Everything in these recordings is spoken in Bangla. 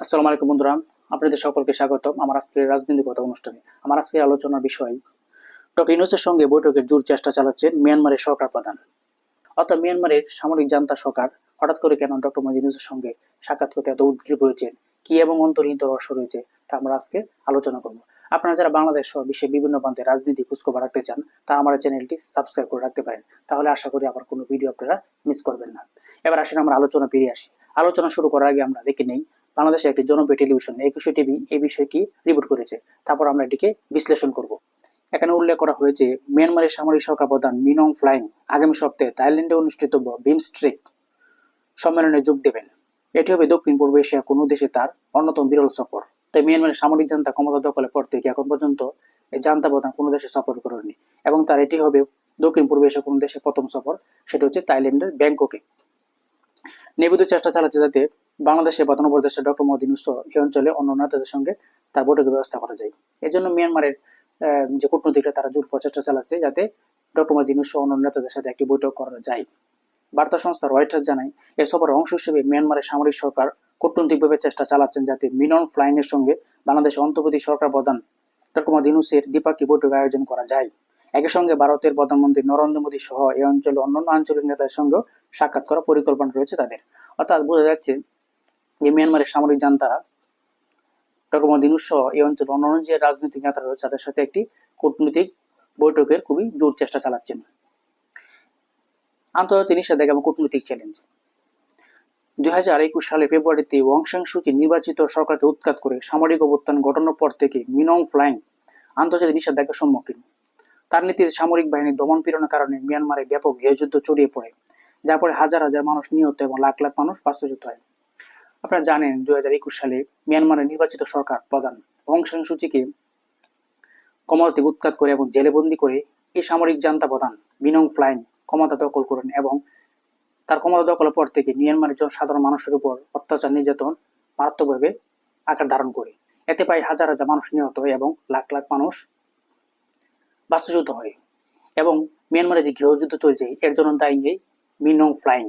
আসসালামু আলাইকুম বন্ধুরা, আপনাদের সকলকে স্বাগতম আমার আজকের রাজনীতিগত অনুষ্ঠানে। আমার আজকের আলোচনার বিষয়, ডক্টর ইউনুসের সঙ্গে বৈঠকের জোর চেষ্টা চালাচ্ছেন মিয়ানমারের সরকার প্রধান। অর্থাৎ মিয়ানমারের সামরিক জান্তা সরকার, হঠাৎ করে কেন ডক্টর মোহাম্মদ ইউনুসের সঙ্গে সাক্ষাৎ করতে এত উদ্গ্রীব হয়েছেন? কি এবং অন্তর্নিহিত রহস্য রয়েছে তা আমরা আজকে আলোচনা করব। আপনারা যারা বাংলাদেশ সহ বিশ্বের বিভিন্ন প্রান্তে রাজনীতি খোঁজখবর রাখতে চান তা আমার চ্যানেলটি সাবস্ক্রাইব করে রাখতে পারেন। তাহলে আশা করি আবার কোনো ভিডিও আপনারা মিস করবেন না। এবার আসেন আমরা আলোচনা পেরিয়ে আসি। আলোচনা শুরু করার আগে আমরা দেখে নেই বাংলাদেশে একটি জনপ্রিয় টেলিভিশন একুশে টিভি এই বিষয়টি রিপোর্ট করেছে? তারপর আমরা এটিকে বিশ্লেষণ করব। এখানে উল্লেখ করা হয়েছে, মিয়ানমারের সামরিক সরকার প্রধান মিনং ফ্লাইং আগামী সপ্তাহে থাইল্যান্ডে অনুষ্ঠিত বিমস্ট্রিক সম্মেলনে যোগ দেবেন। এটি হবে দক্ষিণ পূর্ব এশিয়া কোনো দেশে তার অন্যতম বিরল সফর। তাই মিয়ানমারের সামরিক জান্তা ক্ষমতা দখলের পর থেকে এখন পর্যন্ত এই জান্তা প্রধান কোনো দেশে সফর করেনি এবং তার এটি হবে দক্ষিণ পূর্ব এশিয়া কোনো দেশে প্রথম সফর, সেটা হচ্ছে থাইল্যান্ডের ব্যাংককে। নিবেদিত চেষ্টা চালাচ্ছে যাতে বাংলাদেশের প্রধান উপদেষ্টা ডক্টর মোহাম্মদ ইউনূস এই অঞ্চলে অন্য নেতাদের সঙ্গে তার বৈঠকের ব্যবস্থা করা যায়। এজন্য মিয়ানমারের যে কূটনীতিকরা তারা জোর প্রচেষ্টা চালাচ্ছে যাতে ডক্টর মোহাম্মদ ইউনূস সহ অন্য নেতাদের সাথে একটি বৈঠক করা যায়। বার্তা সংস্থা রয়টার্স জানায় এই সফরের অংশ হিসেবে মিয়ানমারের সামরিক সরকার কূটনৈতিকভাবে চেষ্টা চালাচ্ছেন যাতে মিনন ফ্লাইং এর সঙ্গে বাংলাদেশের অন্তর্বর্তী সরকার প্রধান ডক্টর মোহাম্মদ ইউনূসের দ্বিপাক্ষিক বৈঠক আয়োজন করা যায়। একই সঙ্গে ভারতের প্রধানমন্ত্রী নরেন্দ্র মোদী সহ এই অঞ্চলে অন্যান্য আঞ্চলিক নেতাদের সঙ্গেও সাক্ষাৎ করার পরিকল্পনা রয়েছে তাদের। অর্থাৎ বোঝা যাচ্ছে যে মিয়ানমারের সামরিক জান্তারা ডক্টর সহ এই অঞ্চলের অন্যান্য যে রাজনৈতিক নেতারা রয়েছে, তাদের সাথে একটি কূটনৈতিক বৈঠকের খুবই জোর চেষ্টা চালাচ্ছেন। আন্তর্জাতিক নিষেধাজ্ঞা এবং কূটনৈতিক চ্যালেঞ্জ দুই হাজার একুশ সালে ফেব্রুয়ারিতে সুচি নির্বাচিত সরকারকে উৎখাত করে সামরিক অভ্যুত্থান ঘটানোর পর থেকে মিনং ফ্লাইং আন্তর্জাতিক নিষেধাজ্ঞার সম্মুখীন। তার নীতিতে সামরিক বাহিনীর দমন পীড়নের কারণে মিয়ানমারে ব্যাপক গৃহযুদ্ধ ছড়িয়ে পড়ে, যার ফলে হাজার হাজার মানুষ নিহত এবং লাখ লাখ মানুষ বাস্তুচ্যুত হয়। আপনারা জানেন, দুই হাজার একুশ সালে মিয়ানমারের নির্বাচিত সরকার প্রধান অং সাং সুচিকে ক্ষমতা থেকে উৎখাত করে এবং জেলে বন্দি করে এই সামরিক জান্তা প্রধান মিনং ফ্লাইন ক্ষমতা দখল করেন এবং তার ক্ষমতা দখলের পর থেকে মিয়ানমারের জন সাধারণ মানুষের উপর অত্যাচার, নির্যাতন মারাত্মকভাবে আকার ধারণ করে। এতে প্রায় হাজার হাজার মানুষ নিহত এবং লাখ লাখ মানুষ বাস্তুচ্যুত হয় এবং মিয়ানমারে যে গৃহযুদ্ধ চলছে, এর জন্য দায়ী এই মিনং ফ্লাইং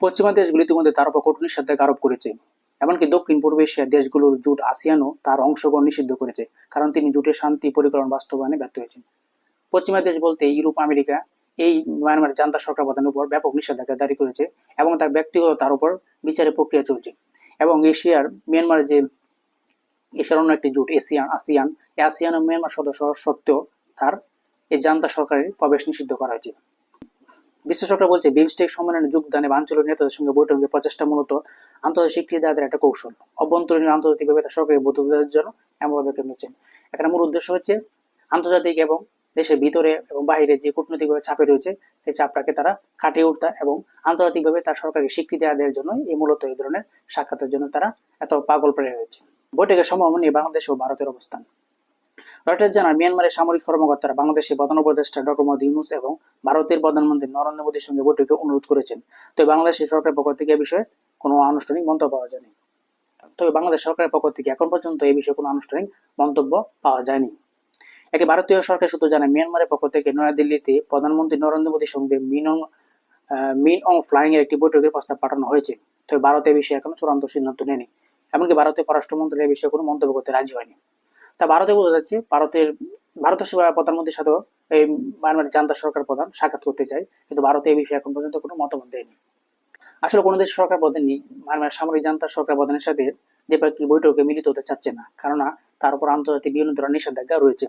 পশ্চিমা দেশগুলি ইতিমধ্যে তার উপর কঠোর নিষেধাজ্ঞা আরোপ করেছে, এমনকি দক্ষিণ পূর্ব এশিয়ার দেশগুলোর জোট আসিয়ানও তার অংশগ্রহণ নিষিদ্ধ করেছে, কারণ তিনি জোটের শান্তি, পরিকল্পনা, বাস্তবায়নে ব্যর্থ হয়েছেন। পশ্চিমা দেশ বলতে ইউরোপ, আমেরিকা, এই মিয়ানমার জান্তা সরকার প্রধানের উপর ব্যাপক নিষেধাজ্ঞা জারি করেছে এবং তার ব্যক্তিগত তার উপর বিচারের প্রক্রিয়া চলছে। এবং এশিয়ার মিয়ানমার যে, এশিয়ার অন্য একটি জোট এশিয়ান আসিয়ান আসিয়ান ও মিয়ানমার সদস্য সত্ত্বেও তার এই জান্তা সরকারের প্রবেশ নিষিদ্ধ করা হয়েছে। বিশ্ব সরকার বলছে, বিমস্টেক সম্মেলনে যোগদানে আঞ্চলিক নেতাদের সঙ্গে বৈঠকে প্রচেষ্টা মূলত আন্তর্জাতিক স্বীকৃতি একটা কৌশল। অভ্যন্তরীণ আন্তর্জাতিকভাবে তার সরকারি বৈধতার জন্য এমন পদক্ষেপ নিচ্ছেন। এখানে মূল উদ্দেশ্য হচ্ছে আন্তর্জাতিক এবং দেশের ভিতরে এবং বাইরে যে কূটনৈতিকভাবে চাপে রয়েছে, সেই চাপটাকে তারা কাটিয়ে উঠতে এবং আন্তর্জাতিকভাবে তার সরকারি স্বীকৃতি আদায়ের জন্য এই মূলত এই ধরনের সাক্ষাতের জন্য তারা এত পাগল প্রায় হয়েছে। বৈঠকের সম্ভাবনা নিয়ে বাংলাদেশ ও ভারতের অবস্থান। রয়টার্স জানায় মিয়ানমারের সামরিক কর্মকর্তারা বাংলাদেশের প্রধান উপদেষ্টা ডক্টর মোহাম্মদ ইউনুস এবং ভারতের প্রধানমন্ত্রী নরেন্দ্র মোদীর সঙ্গে বৈঠকে অনুরোধ করেছেন। তবে বাংলাদেশের সরকারের পক্ষ থেকে এ বিষয়ে কোনো আনুষ্ঠানিক মন্তব্য পাওয়া যায়নি। তবে বাংলাদেশ সরকারের পক্ষ থেকে এখন পর্যন্ত এই বিষয়ে কোনো আনুষ্ঠানিক মন্তব্য পাওয়া যায়নি। একটি ভারতীয় সরকার সূত্র জানায়, মিয়ানমারের পক্ষ থেকে নয়াদিল্লিতে প্রধানমন্ত্রী নরেন্দ্র মোদীর সঙ্গে মিনং মিন অং ফ্লাইং এর একটি বৈঠকের প্রস্তাব পাঠানো হয়েছে। তবে ভারত এই বিষয়ে এখনও চূড়ান্ত সিদ্ধান্ত নেয়নি। এমনকি ভারতের পররাষ্ট্রমন্ত্রী এ বিষয়ে কোনো মন্তব্য করতে রাজি হয়নি। তা ভারতে বলতে যাচ্ছে, ভারতের ভারতের প্রধানমন্ত্রীর সাথেও এই মায়ানমারের জান্তা সরকার প্রধান সাক্ষাৎ করতে চাই কিন্তু ভারতে এই বিষয়ে এখন পর্যন্ত কোনো মতামত দেয়নি। আসলে কোনো দেশ সরকার প্রধান নেই, মায়ানমার সামরিক জান্তা সরকার প্রধানের সাথে দ্বিপাক্ষিক বৈঠকে মিলিত হতে চাচ্ছে না, কেননা তার উপর আন্তর্জাতিক বিভিন্ন ধরনের নিষেধাজ্ঞা রয়েছে।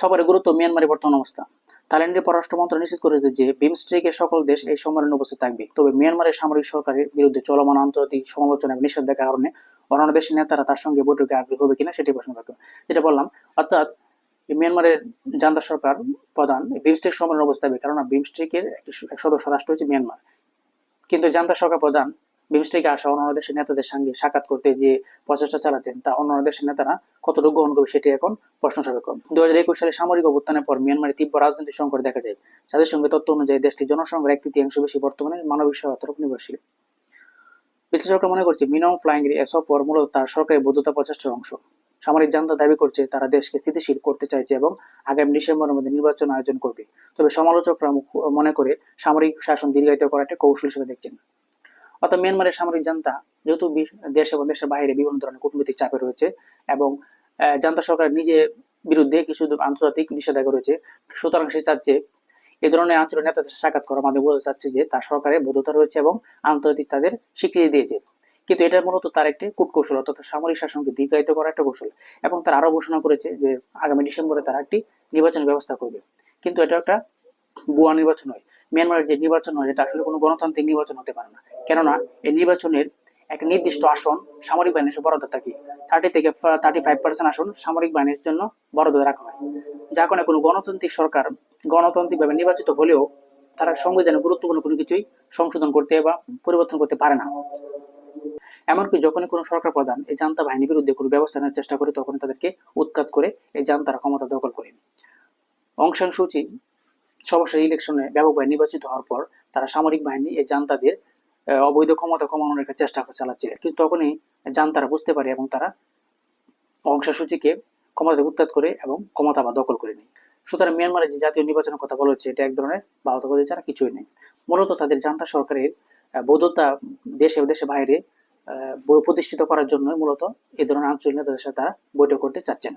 সবার গুরুত্ব মিয়ানমারের বর্তমান অবস্থা। থাইল্যান্ডের পররাষ্ট্র মন্ত্রণালয় নিশ্চিত করেছে যে বিমস্ট্রিকের সকল দেশ এই সম্মেলনে উপস্থিত থাকবে। তবে মিয়ানমারের সামরিক সরকারের বিরুদ্ধে চলমান আন্তর্জাতিক সমালোচনা এবং নিষেধাজ্ঞার কারণে অন্যান্য দেশের নেতারা তার সঙ্গে বৈঠকে আগ্রহী হবে কিনা সেটি প্রশ্ন রাখবে যেটা বললাম, অর্থাৎ মিয়ানমারের জান্তা সরকার প্রধান বিমস্ট্রিক সম্মেলনে উপস্থিত থাকবে, কেননা বিমস্ট্রিকের একটি সদস্য রাষ্ট্র হচ্ছে মিয়ানমার। কিন্তু জান্তা সরকার প্রধান বিমস্ট্রিকে আসা অন্যান্য দেশের নেতাদের সঙ্গে সাক্ষাৎ করতে যে প্রচেষ্টা চালাচ্ছেন, তা অন্যান্য দেশের নেতারা কতটুকু গ্রহণ করবে সেটি এখন প্রশ্ন সাপেক্ষ। দু হাজার একুশ সালে সামরিক অভ্যুত্থানের পর মিয়ানমারে তীব্র রাজনৈতিক সংকট দেখা যায়। যাদের সঙ্গে তথ্য অনুযায়ী দেশটির জনসংখ্যার এক তৃতীয়াংশ বেশি বর্তমানে মানবিক সহায়তার নির্ভরশীল। বিশ্লেষকরা মনে করছে, মিনং ফ্লাইং এসব পর মূলত তার সরকারি বৈধতা প্রচেষ্টার অংশ। সামরিক জান্তা দাবি করছে, তারা দেশকে স্থিতিশীল করতে চাইছে এবং আগামী ডিসেম্বরের মধ্যে নির্বাচন আয়োজন করবে। তবে সমালোচকরা মনে করে, সামরিক শাসন দীর্ঘায়িত করা একটা কৌশল হিসেবে দেখছেন। অর্থাৎ মিয়ানমারের সামরিক জান্তা যেহেতু দেশ এবং দেশের বাইরে বিভিন্ন ধরনের কূটনৈতিক চাপে রয়েছে এবং জান্তা সরকার নিজের বিরুদ্ধে কিছু আন্তর্জাতিক নিষেধাজ্ঞা রয়েছে, সুতরাং সে চাচ্ছে এই ধরনের আঞ্চলিক নেতাদের সাক্ষাৎ করার মাধ্যমে বোঝা যাচ্ছে যে তার সরকারের বৈধতা রয়েছে এবং আন্তর্জাতিক তাদের স্বীকৃতি দিয়েছে। কিন্তু এটা মূলত তার একটি কূটকৌশল, অর্থাৎ সামরিক শাসনকে দীর্ঘায়িত করার একটা কৌশল এবং তার আরও ঘোষণা করেছে যে আগামী ডিসেম্বরে তারা একটি নির্বাচনের ব্যবস্থা করবে। কিন্তু এটা একটা ভুয়া নির্বাচন নয়। মিয়ানমারের যে নির্বাচন হয় এটা আসলে কোনো গণতান্ত্রিক নির্বাচন হতে পারে না। কেননা, এই নির্বাচনের এক নির্দিষ্ট আসন সামরিক বাহিনীর বরাদ্দ থাকে। থার্টি থেকে থার্টি ফাইভ পার্সেন্ট আসন সামরিক বাহিনীর জন্য বরাদ্দ রাখা হয়। যা কোনো কোনো গণতান্ত্রিক সরকার গণতান্ত্রিকভাবে নির্বাচিত হলেও তারা সংবিধানে গুরুত্বপূর্ণ কোনো কিছুই সংশোধন করতে বা পরিবর্তন করতে পারে না। এমনকি যখনই কোনো সরকার প্রধান এই জান্তা বাহিনীর বিরুদ্ধে কোনো ব্যবস্থা নেওয়ার চেষ্টা করে তখন তাদেরকে উৎখাত করে এই জান্তারা ক্ষমতা দখল করে। অং সান সুচি সর্বশেষ ইলেকশনে ব্যাপকভাবে নির্বাচিত হওয়ার পর তারা সামরিক বাহিনী এই জান্তাদের অবৈধ ক্ষমতা কমানোর একটা চেষ্টা চালাচ্ছে। কিন্তু তখনই জান্তারা বুঝতে পারে এবং তারা অং সান সুচিকে ক্ষমতা উৎখাত করে এবং ক্ষমতা বা দখল করে নেয়। সুতরাং মিয়ানমারের যে জাতীয় নির্বাচনের কথা বলা হচ্ছে, এটা এক ধরনের বাধ্যবাধী ছাড়া কিছুই নেই। মূলত তাদের জান্তা সরকারের বৈধতা দেশে ও দেশের বাইরে প্রতিষ্ঠিত করার জন্য মূলত এই ধরনের আঞ্চলিক নেতাদের সাথে তারা বৈঠক করতে চাচ্ছেন।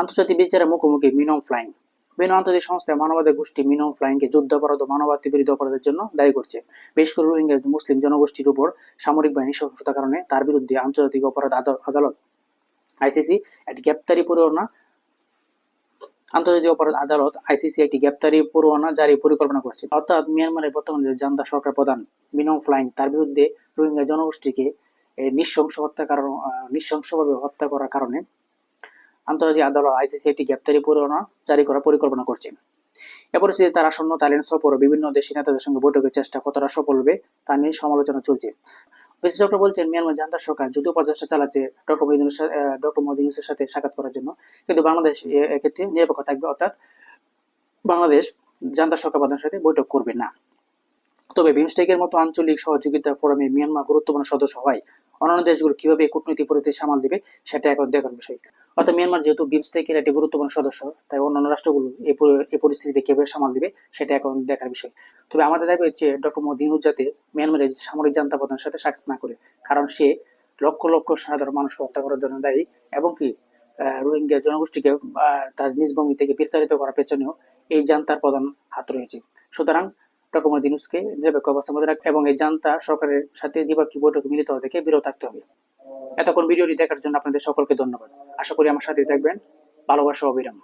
আন্তর্জাতিক বিচারের মুখোমুখি মিনম ফ্লাইং। বিভিন্ন আন্তর্জাতিক সংস্থায় মানবাধিকার গোষ্ঠী মিনম ফ্লাইংকে যুদ্ধাপরাধ ও মানবাধিকার বিরোধী অপরাধের জন্য দায়ী করছে। বিশেষ করে রোহিঙ্গা মুসলিম জনগোষ্ঠীর উপর সামরিক বাহিনী সহিংসতার কারণে তার বিরুদ্ধে আন্তর্জাতিক অপরাধ আদালত, আইসিসি একটি গ্রেপ্তারি পরোয়ানা, আন্তর্জাতিক অপরাধ আদালত, আইসিসি একটি গ্রেপ্তারি পরোয়ানা জারি পরিকল্পনা করছে। অর্থাৎ মিয়ানমারের বর্তমানে যে জান্তা সরকার প্রধান মিনম ফ্লাইং তার বিরুদ্ধে রোহিঙ্গা জনগোষ্ঠীকে নৃশংস হত্যা কারণ নৃশংসভাবে হত্যা করার কারণে আন্তর্জাতিক আদালত আইসিসি একটি গ্রেপ্তারি পরোয়ানা জারি করার পরিকল্পনা করছে। এ পরিস্থিতিতে তার আসন্ন থাইল্যান্ড সফর ও বিভিন্ন দেশি নেতাদের সঙ্গে বৈঠকের চেষ্টা কতটা সফল হবে তা নিয়ে সমালোচনা চলছে। বিশেষজ্ঞরা বলছেন, মিয়ানমার জান্তা সরকার যদিও প্রচেষ্টা চালাচ্ছে ডক্টর মোহাম্মদ ডক্টর মোহাম্মদ ইউনূসের সাথে সাক্ষাৎ করার জন্য। কিন্তু বাংলাদেশ এক্ষেত্রে নিরপেক্ষ থাকবে, অর্থাৎ বাংলাদেশ জান্তা সরকার প্রধানের সাথে বৈঠক করবে না। তবে বিমস্টেকের মতো আঞ্চলিক সহযোগিতা ফোরামে মিয়ানমার গুরুত্বপূর্ণ সদস্য হয় অন্যান্য দেশগুলো কীভাবে কূটনৈতিক পরিস্থিতি সামাল দিবে, সেটা এখন দেখার বিষয়। অর্থাৎ মিয়ানমার যেহেতু বিমস্টেকের একটি গুরুত্বপূর্ণ সদস্য, তাই অন্যান্য রাষ্ট্রগুলো এই পরিস্থিতিতে কীভাবে সামাল দিবে, সেটা এখন দেখার বিষয়। তবে আমাদের দাবি হচ্ছে ডক্টর ইউনূস যাতে মিয়ানমারের সামরিক জান্তা প্রধানের সাথে সাক্ষাৎ না করে, কারণ সে লক্ষ লক্ষ সাধারণ মানুষকে হত্যা করার জন্য দায়ী, এবং কি রোহিঙ্গা জনগোষ্ঠীকে তার নিজ ভূমি থেকে বিস্তারিত করার পেছনেও এই জান্তার প্রধান হাত রয়েছে। সুতরাং ডক্টর দিনুসকে নিরপেক্ষ অবস্থার মধ্যে রাখতে এবং এই জানতা সরকারের সাথে দ্বিপাক্ষিক বৈঠকে মিলিত হওয়া থেকে বিরত থাকতে হবে। এতক্ষণ ভিডিওটি দেখার জন্য আপনাদের সকলকে ধন্যবাদ। আশা করি আমার সাথে থাকবেন। ভালোবাসা অবিরাম।